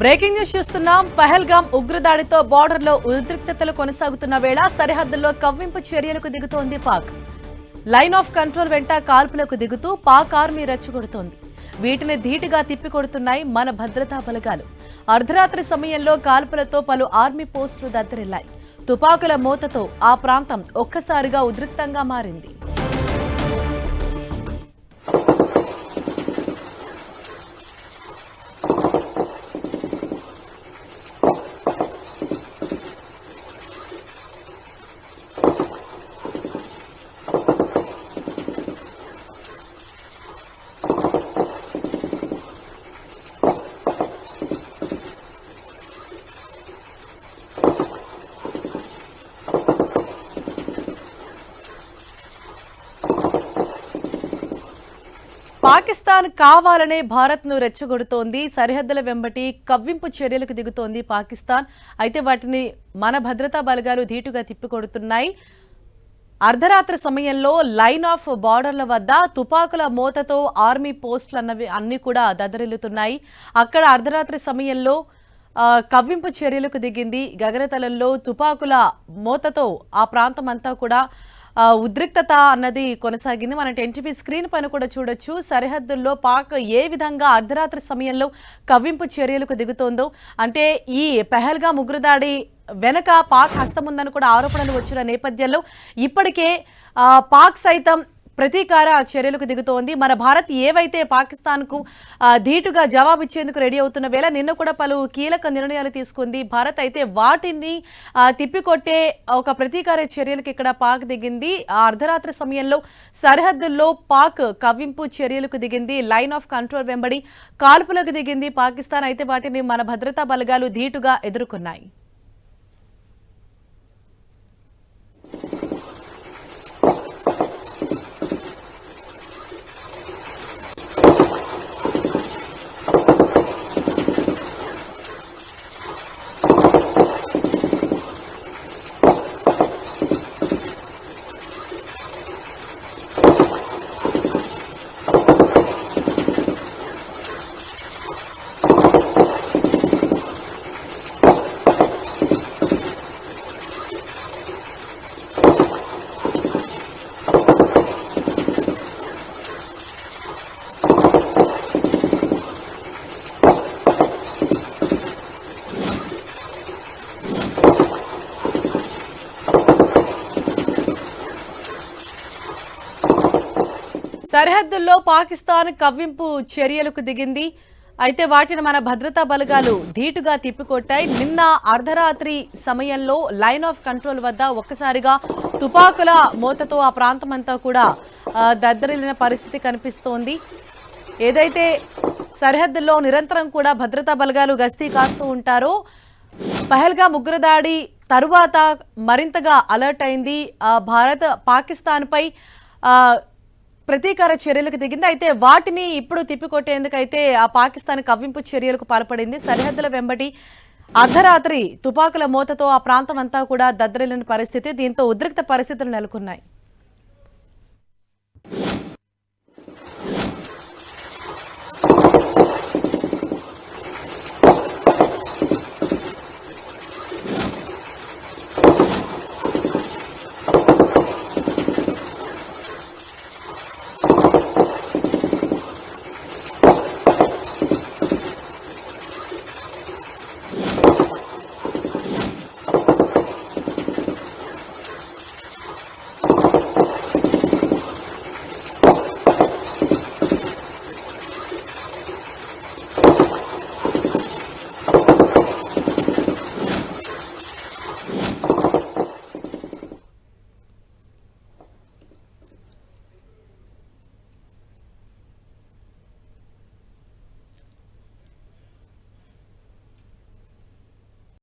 Breaking news చూస్తున్నాం. పహల్గాం ఉగ్రదాడితో బార్డర్లో ఉద్రిక్తతలు కొనసాగుతున్న వేళ సరిహద్దుల్లో కవ్వింపు చర్యలకు దిగుతోంది పాక్. లైన్ ఆఫ్ కంట్రోల్ వెంట కాల్పులకు దిగుతూ పాక్ ఆర్మీ రెచ్చగొడుతోంది. వీటిని ధీటుగా తిప్పికొడుతున్నాయి మన భద్రతా బలగాలు. అర్ధరాత్రి సమయంలో కాల్పులతో పలు ఆర్మీ పోస్టులు దద్దరిల్లాయి. తుపాకుల మూతతో ఆ ప్రాంతం ఒక్కసారిగా ఉద్రిక్తంగా మారింది. పాకిస్తాన్ కావాలనే భారత్ను రెచ్చగొడుతోంది సరిహద్దుల వెంబటి కవ్వింపు చర్యలకు దిగుతోంది పాకిస్తాన్. అయితే వాటిని మన భద్రతా బలగాలు ధీటుగా తిప్పికొడుతున్నాయి. అర్ధరాత్రి సమయంలో లైన్ ఆఫ్ బార్డర్ల వద్ద తుపాకుల మూతతో ఆర్మీ పోస్టులు అన్నవి అన్ని కూడా దదరిల్లుతున్నాయి అక్కడ అర్ధరాత్రి సమయంలో కవ్వింపు చర్యలకు దిగింది. గగనతలంలో తుపాకుల మూతతో ఆ ప్రాంతం అంతా కూడా ఉద్రిక్తత అన్నది కొనసాగింది. మనం ఎన్టీవీ స్క్రీన్ పైన కూడా చూడొచ్చు. సరిహద్దుల్లో పాక్ ఏ విధంగా అర్ధరాత్రి సమయంలో కవ్వింపు చర్యలకు దిగుతోందో అంటే ఈ పెహల్గా ముగ్గురుదాడి వెనక పాక్ హస్తముందని కూడా ఆరోపణలు వచ్చిన నేపథ్యంలో ఇప్పటికే పాక్ సైతం ప్రతీకార చర్యలకు దిగుతోంది. మన భారత్ ఏవైతే పాకిస్తాన్కు ఆ, ధీటుగా జవాబిచ్చేందుకు రెడీ అవుతున్న వేళ నిన్న కూడా పలు కీలక నిర్ణయాలు తీసుకుంది. భారత్ అయితే వాటిని తిప్పికొట్టే ఒక ప్రతీకార చర్యలకు ఇక్కడ పాక్ దిగింది. ఆ అర్ధరాత్రి సమయంలో సరిహద్దుల్లో పాక్ కవ్వింపు చర్యలకు దిగింది. లైన్ ఆఫ్ కంట్రోల్ వెంబడి కాల్పులకు దిగింది. పాకిస్తాన్ అయితే వాటిని మన భద్రతా బలగాలు ధీటుగా ఎదుర్కొన్నాయి. సరిహద్దుల్లో పాకిస్తాన్ కవ్వింపు చర్యలకు దిగింది. అయితే వాటిని మన భద్రతా బలగాలు ధీటుగా తిప్పికొట్టాయి. నిన్న అర్ధరాత్రి సమయంలో లైన్ ఆఫ్ కంట్రోల్ వద్ద ఒక్కసారిగా తుపాకుల మూతతో ఆ ప్రాంతం అంతా కూడా ఆ, దద్దరిల్లిన పరిస్థితి కనిపిస్తోంది. ఏదైతే సరిహద్దుల్లో నిరంతరం కూడా భద్రతా బలగాలు గస్తీ కాస్తూ ఉంటారో పహల్గా ముగ్గురదాడి తరువాత మరింతగా అలర్ట్ అయింది. భారత్ పాకిస్తాన్పై ప్రతీకార చర్యలకు దిగింది. అయితే వాటిని ఇప్పుడు తిప్పికొట్టేందుకైతే ఆ పాకిస్తాన్ కవ్వింపు చర్యలకు పాల్పడింది. సరిహద్దుల వెంబడి అర్ధరాత్రి తుపాకుల మూతతో ఆ ప్రాంతం అంతా కూడా దద్దరిల్లిన పరిస్థితి. దీంతో ఉద్రిక్త పరిస్థితులు నెలకొన్నాయి.